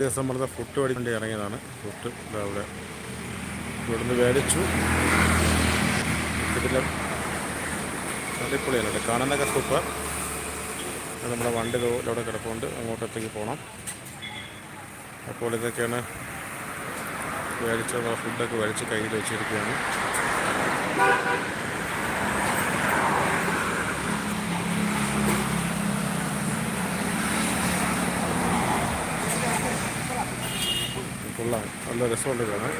ദിവസം നമ്മളിത് ഫുഡ് മേടിക്കാൻ വേണ്ടി ഇറങ്ങിയതാണ് ഫുഡ് അവിടെ ഇവിടുന്ന് മേടിച്ചു ഇതിലും അടിപൊളിയാണ് കാണാനൊക്കെ സൂപ്പർ നമ്മുടെ വണ്ടി ഇവിടെ കിടപ്പുണ്ട്. അങ്ങോട്ടത്തേക്ക് പോകണം അപ്പോൾ ഇതൊക്കെയാണ് മേടിച്ച ഫുഡൊക്കെ മേടിച്ച് കയ്യിൽ വെച്ചിരിക്കുകയാണ്. കൊള്ളാം. നല്ല രസമുണ്ട് കാണാൻ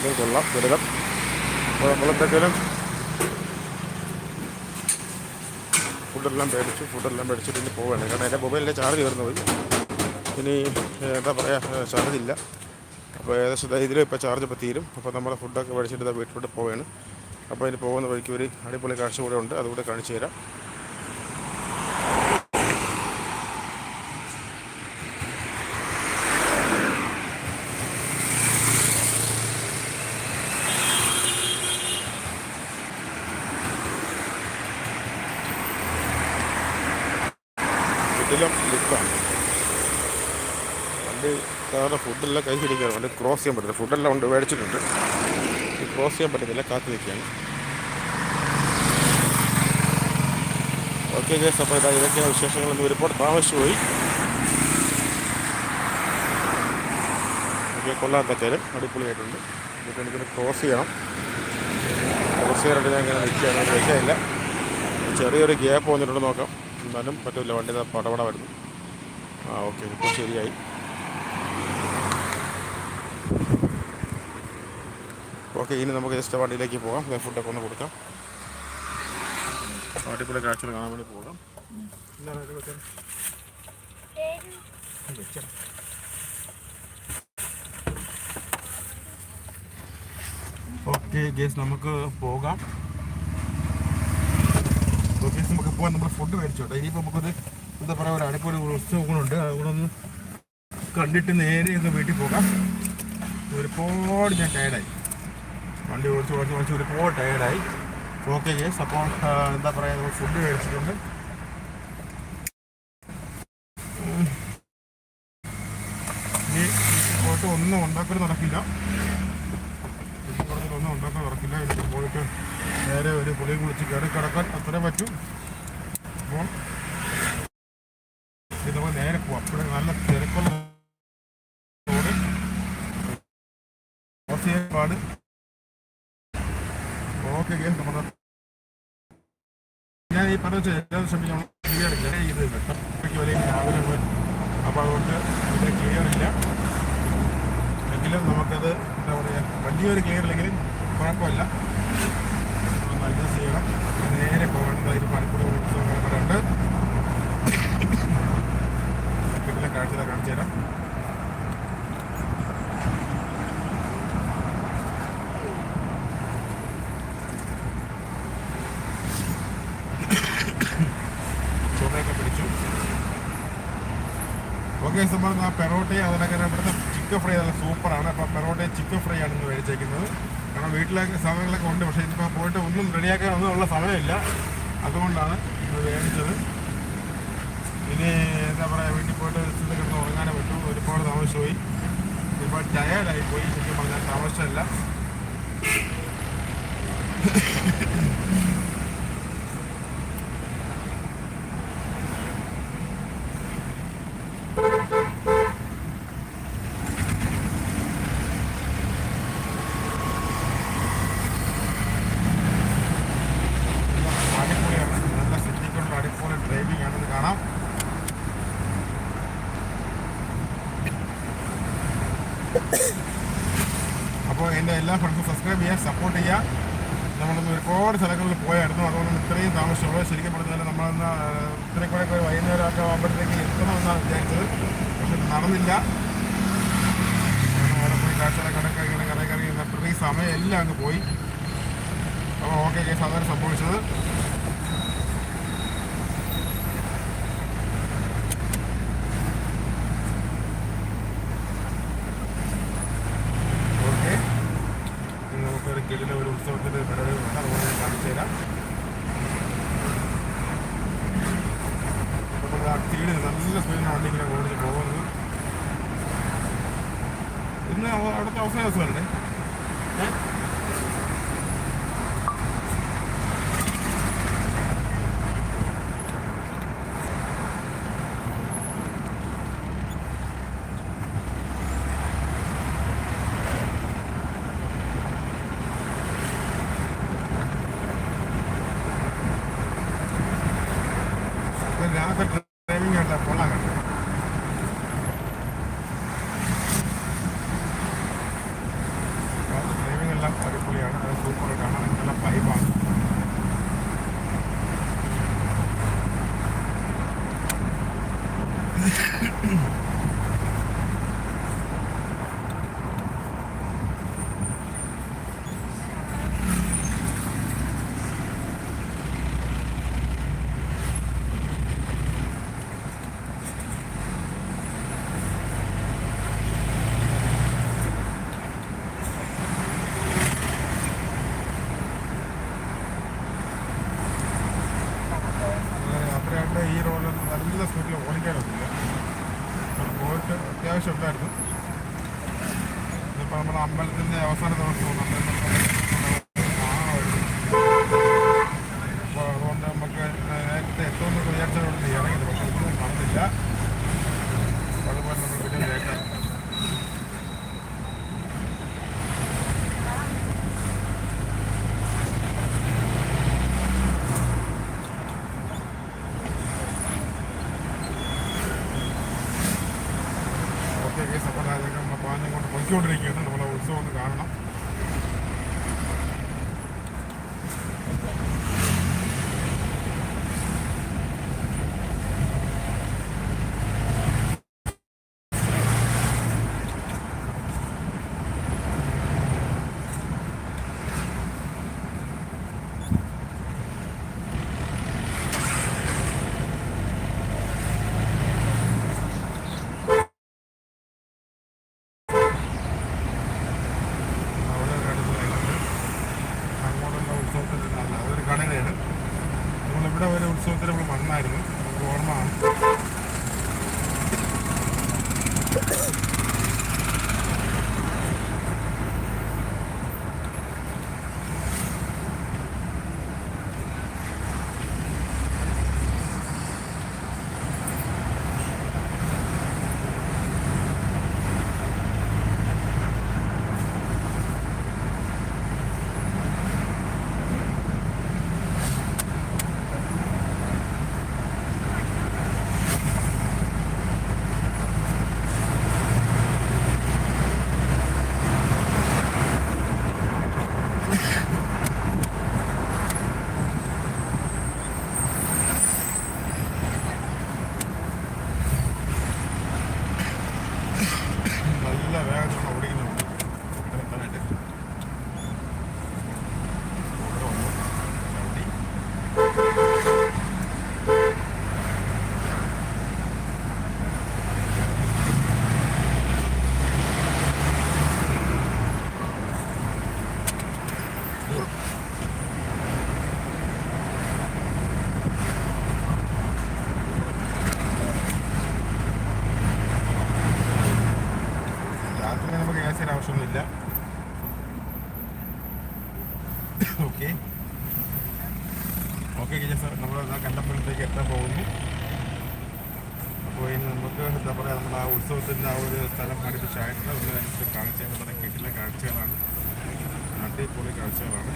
ഇതും കൊള്ളാം. ദുരിതം അപ്പോൾ നമ്മളെന്തെങ്കിലും ഫുഡെല്ലാം മേടിച്ചു ഫുഡെല്ലാം മേടിച്ചിട്ട് ഇനി പോവുകയാണ് കാരണം എന്റെ മൊബൈലിന്റെ ചാർജ് തീർന്നു പോയി ഇനി എന്താ പറയുക ചാർജ് ഇല്ല. അപ്പോൾ ഏകദേശം ഇതിലും ഇപ്പോൾ ചാർജ് ഇപ്പോൾ തീരും. അപ്പോൾ നമ്മൾ ഫുഡൊക്കെ മേടിച്ചിട്ട് വീട്ടിലോട്ട് പോവുകയാണ് അപ്പോൾ അതിന് പോകുന്ന വഴിക്ക് ഒരു അടിപൊളി കാഴ്ച കൂടെ ഉണ്ട്. അതുകൂടെ കാണിച്ചു തരാം. ഫുഡെല്ലാം കൈ പിടിക്കാറുണ്ട് ക്രോസ് ചെയ്യാൻ പറ്റില്ല. ഫുഡെല്ലാം ഉണ്ട് മേടിച്ചിട്ടുണ്ട്. ക്രോസ് ചെയ്യാൻ പറ്റുന്നില്ല കാത്തു നിൽക്കുകയാണ് ഓക്കെ ഗേസ് അപ്പോൾ ഇതാ ഇതൊക്കെയാണ് വിശേഷങ്ങളൊന്നും ഒരുപാട് താമസിച്ചു പോയി. ഓക്കെ കൊള്ളാൻ പറ്റാലും അടിപൊളിയായിട്ടുണ്ട്. ഇതൊക്കെ എനിക്കൊന്ന് ക്രോസ് ചെയ്യണം. ക്രോസ് ചെയ്യാനായിട്ട് ഞാൻ ഇങ്ങനെ നിൽക്കുകയാണ്. നിൽക്കാനില്ല ചെറിയൊരു ഗ്യാപ്പ് വന്നിട്ടുണ്ട് നോക്കാം. എന്നാലും പറ്റില്ല വണ്ടി പടപടമായിരുന്നു പടപട വരുന്നു. ആ ഓക്കെ ഇപ്പോൾ ശരിയായി. ഓക്കെ ഇനി നമുക്ക് ജസ്റ്റ് വണ്ടിയിലേക്ക് പോകാം. ഫുഡൊക്കെ ഒന്ന് കൊടുക്കാം. അടിപൊളി കാഴ്ചകൾ കാണാൻ വേണ്ടി പോകാം? ഓക്കെ ഗേസ് നമുക്ക് പോകാം. ഓക്കെ നമുക്ക് പോകാൻ നമ്മൾ ഫുഡ് മേടിച്ചോട്ടെ. ഇനിയിപ്പോൾ നമുക്കത് എന്താ പറയുക ഒരു അടിപൊളി ഉത്സവം കൂടെ ഒന്ന് കണ്ടിട്ട് നേരെ ഒന്ന് വീട്ടിൽ പോകാം. ഒരുപാട് ഞാൻ ടയർഡായി വണ്ടി ഓടിച്ച് ഓടിച്ച് ഓടിച്ച് ഒരുപാട് ടയർഡായി ഓക്കെ ഗേസ് അപ്പോൾ എന്താ പറയുക നമ്മൾ ഫുഡ് മേടിച്ചിട്ടുണ്ട്. ഉം. ഇനി ഒന്നും ഉണ്ടാക്കൽ നടക്കില്ല. ഒന്നും ഉണ്ടാക്കാൻ നടക്കില്ല. എനിക്ക് പോയിട്ട് നേരെ ഒരു പുളി കുളിച്ച് കയറി കിടക്കാൻ അത്രേ പറ്റും. അപ്പോൾ ഇത് നേരെ പോവാം. ഇവിടെ നല്ല തിരക്കുള്ള റോഡ് ചെയ്യാൻ പാട് ഗേസ് നമ്മുടെ ഞാൻ ഈ പറഞ്ഞ എല്ലാ ശ്രമിക്കണം ക്ലിയർ ഇല്ല ഇത് വെട്ടയ്ക്ക് വരെ രാവിലെ പോയി അപ്പോൾ അതുകൊണ്ട് ഇതിന് ക്ലിയർ ഇല്ല എങ്കിലും നമുക്കത് എന്താ പറയുക വലിയൊരു ക്ലിയർ ഇല്ലെങ്കിലും കുഴപ്പമില്ല അഡ്ജസ്റ്റ് ചെയ്യണം നേരെ പോകേണ്ടത് ഇത് പലപ്പോഴും ഉത്സവങ്ങളുണ്ട് വീട്ടിലെ കാഴ്ച കാണിച്ചു തരാം ഓക്കെ നമ്മൾ ആ പെറോട്ടയും അതിനൊക്കെ ഇവിടുത്തെ ചിക്കൻ ഫ്രൈ നല്ല സൂപ്പറാണ്. അപ്പോൾ പെറോട്ടയും ചിക്കൻ ഫ്രൈ ആണ് ഇന്ന് മേടിച്ചേക്കുന്നത്. കാരണം വീട്ടിലൊക്കെ സാധനങ്ങളൊക്കെ ഉണ്ട്. പക്ഷേ ഇതിപ്പോൾ പോയിട്ട് ഒന്നും റെഡിയാക്കാൻ ഒന്നും ഉള്ള സമയമില്ല. അതുകൊണ്ടാണ് ഇത് മേടിച്ചത്. ഇനി എന്താ പറയുക വീട്ടിൽ പോയിട്ട് സ്ഥിതി കിടന്ന് ഉറങ്ങാനേ പറ്റൂ ഒരുപാട് താമസിച്ചുപോയി ഒരുപാട് ടയേർഡായി പോയി. ശരിക്കും പറഞ്ഞാൽ താമസിച്ചല്ല അടിപൊളിയാണ് നല്ല സിറ്റിക്കുള്ള അടിപൊളി ഡ്രൈവിംഗ് ആണെന്ന് കാണാം അപ്പോൾ എന്റെ എല്ലാ ഫ്രണ്ട്സും സബ്സ്ക്രൈബ് ചെയ്യുക സപ്പോർട്ട് ചെയ്യുക നമ്മളൊന്ന് ഒരുപാട് സ്ഥലങ്ങളിൽ പോയായിരുന്നു. അതുകൊണ്ട് ഇത്രയും താമസിച്ചുള്ളൂ ശരിക്കും പറഞ്ഞാൽ നമ്മളൊന്ന് ഇത്രയും കുറെ വൈകുന്നേരം ഒക്കെ ആകുമ്പോഴത്തേക്ക് എത്തണമെന്നാണ് വിചാരിച്ചത്. പക്ഷെ നടന്നില്ല. അവിടെ പോയി കാഴ്ചകളെ കടക്കെ ഇങ്ങനെ കട കറി അപ്പോഴത്തേക്ക് സമയം എല്ലാം അങ്ങ് പോയി. അപ്പോൾ ഓക്കെ കേസ് അതാണ് സംഭവിച്ചത് ഓക്കെ നമുക്കൊരു കിടില ഒരു ഉത്സവത്തിന്റെ പരിപാടി കുഴപ്പമില്ല അപ്പോൾ ആ സ്പീഡിൽ വണ്ടി ഇങ്ങനെ പോകുന്നത്. ഇന്ന് അവ- അവിടുത്തെ അവസാന ദിവസമല്ലേ ഏഹ് രാത്രി ഡ്രൈവിംഗ് കണ്ട കൊള്ളാൻ കണ്ടു ഡ്രൈവിംഗ് എല്ലാം അടിപൊളിയാണ് അത് സൂപ്പർ കാണാൻ നല്ല വൈബാണ് യാത്രയായിട്ട് ഈ റോഡ് നല്ല സ്പീഡിൽ ഓടിക്കാനൊന്നുമില്ല പോയിട്ട് അത്യാവശ്യം ഉണ്ടായിരുന്നു. ഇതിപ്പോൾ നമ്മുടെ അമ്പലത്തിന്റെ അവസാന ദിവസമാണ് അപ്പോൾ അതുകൊണ്ട് നമുക്ക് നേരത്തെ എത്തുമെന്ന് വിചാരിച്ചതുകൊണ്ട് ഇറങ്ങിയത് പക്ഷേ ഒന്നും നടന്നില്ല അപ്പോൾ അതുപോലെ നമ്മൾ പിന്നെ ലേറ്റായി ഓക്കെ കേസ് അപ്പോൾ അതൊക്കെ നമ്മൾ പാഞ്ഞം കൊണ്ട് പൊയ്ക്കൊണ്ടിരിക്കുകയാണ് നമ്മളെ ഉത്സവം കാണണം അവിടെ ഒരു അടുത്തുള്ളത് അങ്ങോട്ടുള്ള ഉത്സവത്തിൽ നല്ല അതൊരു കടലയാണ് നമ്മളിവിടെ ഒരു ഉത്സവത്തിൽ നമ്മൾ വന്നായിരുന്നു നമുക്ക് ഓർമ്മയാണ് നല്ല വേഗത്തിലാണ് ഓടിക്കുന്നുണ്ട് എത്താനായിട്ട് ഇവിടെ വന്നു ചവിട്ടി രാത്രി നമുക്ക് ഗ്യാസിന് ആവശ്യമൊന്നുമില്ല ഓക്കെ ഓക്കെ ജസ് നമ്മൾ കണ്ടപ്പുറത്തേക്ക് എത്താൻ പോകുന്നു അപ്പോൾ ഇനി നമുക്ക് എന്താ പറയുക നമ്മുടെ ആ ഉത്സവത്തിന്റെ ആ ഒരു സ്ഥലം അടുപ്പിച്ചായിട്ടുണ്ട് അതിനനുസരിച്ച് കാഴ്ച നമ്മുടെ കിട്ടിലെ കാഴ്ചകളാണ്. അടിപൊളി കാഴ്ചകളാണ്.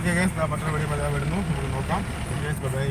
ഓക്കെ ഗൈസ് മറ്റൊരു വീഡിയോ വരുന്നു. നമുക്ക് നോക്കാം. Guys bye